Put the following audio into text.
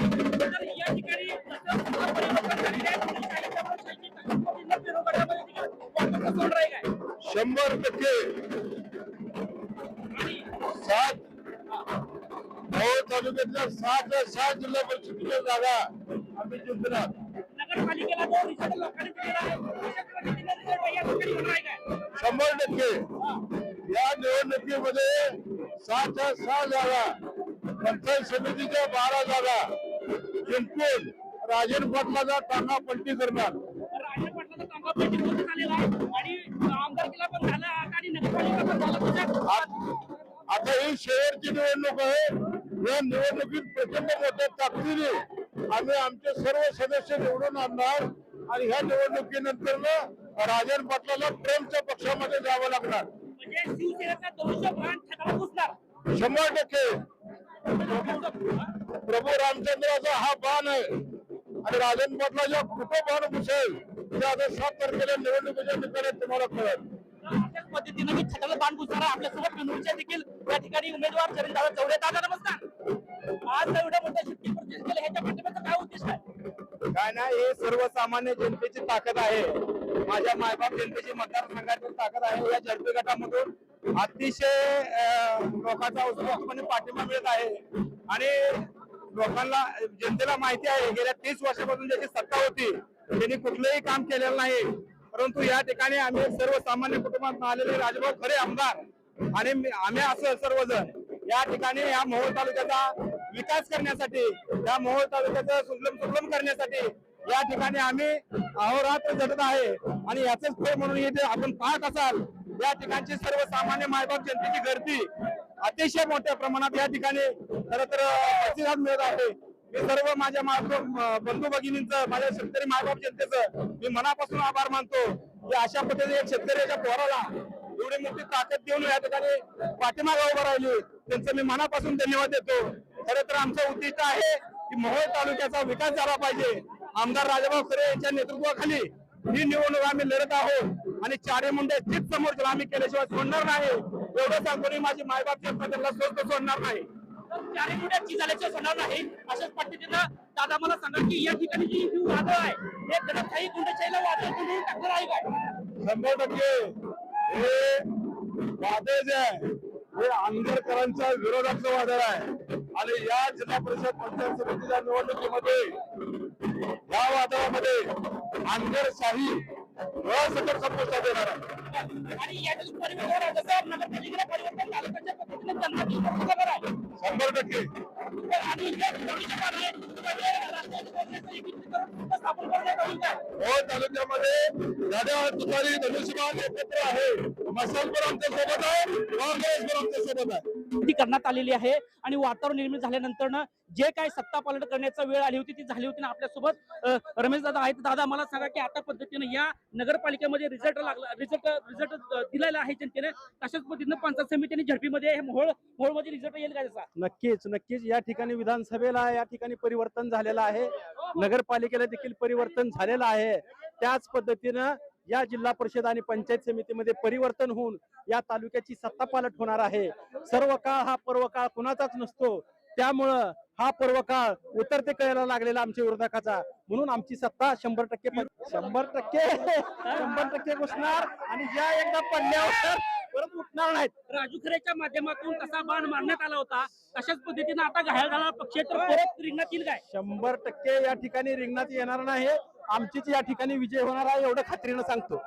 तर या सात। तालुक्यातल्या सात सात जिल्हा परिषदेच्या जागा आम्ही जिंकणार. नगरपालिकेला टक्के सहाच्या सहा जागा, पंचायत समितीच्या बारा जागा जिंकून राजन पाटलाचा टांगा पलटी करणार राजे पाटलाचा तांबा पेटी मोठं झालेला आहे. आणि आमदारकीला पण झालं आणि नगरपालिका पण झालं. त्याच्यात आ- आता ही शेवटची निवडणूक आहे. या निवडणुकीत प्रचंड मोठ्या ताकदीने आम्ही आमचे सर्व सदस्य निवडून आणणार. आणि ह्या निवडणुकीनंतर राजन पाटलाला ट्रम्पच्या पक्षामध्ये जावं लागणार. म्हणजे शिवसेनेचा शंभर टक्के. प्रभू रामचंद्राचा हा बाण आहे. आणि राजन पाटलाच्या कुठं बाण घुसेल ते आता सात तारखेला निवडणुकीच्या निकालात तुम्हाला कळेल. पद्धतीनं मी छटाला बाण घुसणार. आपल्यासोबत देखील या ठिकाणी उमेदवार चरण दादा नमस्कार. आज एवढ्या मोठ्या शक्ती प्रदेश केलं ह्याच्या पाठिंब्याचं काय उद्देश आहे? काय नाही हे सर्वसामान्य जनतेची ताकद आहे. माझ्या मायबाप जनतेची मतदारसंघाची ताकद आहे. या जनते गटामधून अतिशय लोकांचा उत्स्फूर्तपणे पाठिंबा मिळत आहे. आणि लोकांना जनतेला माहिती आहे गेल्या तीस वर्षापासून ज्याची सत्ता होती त्यांनी कुठलंही काम केलेलं नाही. परंतु या ठिकाणी आम्ही सर्वसामान्य कुटुंबात आलेले राजभाऊ खरे आमदार आणि आम्ही असं सर्वजण या ठिकाणी या मोहोळ तालुक्याचा विकास करण्यासाठी या मोहोळ तालुक्याचं सुलम सुलम करण्यासाठी या ठिकाणी आम्ही अहोरात्र झटत आहे. आणि याचंच फळ म्हणून येथे आपण पाहत असाल या ठिकाणची सर्वसामान्य मायबाप जनतेची गर्दी अतिशय मोठ्या प्रमाणात या ठिकाणी खर तर प्रतिसाद मिळत आहे. मी सर्व माझ्या बंधू भगिनींचं माझ्या शेतकरी मायबाप जनतेचं मी मनापासून आभार मानतो. की अशा पद्धतीने एक शेतकऱ्याच्या पोराला एवढी मोठी ताकद देऊन या ठिकाणी पाठीमागे उभं राहिली. त्यांचं मी मनापासून धन्यवाद देतो. खरं तर आमचं उद्दिष्ट आहे की मोहोळ तालुक्याचा विकास झाला पाहिजे. आमदार राजाभाऊ खरे यांच्या नेतृत्वाखाली ही निवडणूक आम्ही लढत आहोत आणि चारे मुंडे चित समोर आम्ही केल्याशिवाय सोडणार नाही एवढं सांगून माझी मायबाप त्यांना स्वस्त सोडणार नाही. चारी मुद्द्याची झाल्याचं होणार नाही. अशाच पद्धतीनं दादा मला सांगा की या ठिकाणी जी ही वादळ आहे हे दडपशाही गुंडशाहीला वादळ गुंडून टाकणार आहे काय? शंभर टक्के. हे वादळ जे आहे हे आंबेडकरांच्या विरोधातलं वादळ आहे. आणि या जिल्हा परिषद पंचायत समितीच्या निवडणुकीमध्ये या वादळामध्ये आंबेडशाही सकट संपुष्टात येणार आहे आणि यातील परिवर्तन आहे, जसं नगरपालिकेला परिवर्तन झालं त्याच्या पद्धतीने त्यांना आहे शंभर टक्के. आणि? हो तालुक्यामध्ये गाड्या तुतारी धनुष्यबाण एकत्र आहे. मसाल पण आमच्यासोबत आहे पण आमच्यासोबत आहे. ती करण्यात आलेली आहे आणि वातावरण निर्मित झाल्यानंतर जे काय सत्ता पालट करण्याचा वेळ आली होती ती झाली होती ना आपल्यासोबत. रमेश दादा आहेत. दादा मला सांगा की आता पद्धतीने या नगरपालिकेमध्ये रिझल्ट लागला रिझल्ट रिझल्ट दिलेला आहे जनतेने. तशाच पद्धतीने पंचायत समितीने झडपीमध्ये हे मोहोळ मोहोळमध्ये रिझल्ट येईल का त्याचा? नक्कीच नक्कीच. या ठिकाणी विधानसभेला या ठिकाणी परिवर्तन झालेलं आहे. नगरपालिकेला देखील परिवर्तन झालेलं आहे. त्याच पद्धतीनं या जिल्हा परिषद आणि पंचायत समितीमध्ये परिवर्तन होऊन या तालुक्याची सत्ता पालट होणार आहे. सर्व काळ हा पर्व काळ कुणाचाच नसतो. त्यामुळं हा पर्व काळ उतरते कळायला लागलेला आमच्या विरोधकाचा. म्हणून आमची सत्ता शंभर टक्के शंभर टक्के शंभर टक्के घुसणार आणि ज्या एकदा पडल्यावर परत उठणार नाहीत. राजू खरेच्या माध्यमातून कसा बाण मारण्यात आला होता? तशाच पद्धतीने आता घायल झालेला पक्ष तर परत रिंगणात येईल काय? शंभर टक्के या ठिकाणी रिंगणात येणार नाही. आमचीच या ठिकाणी विजय होणार आहे एवढं खात्रीनं सांगतो.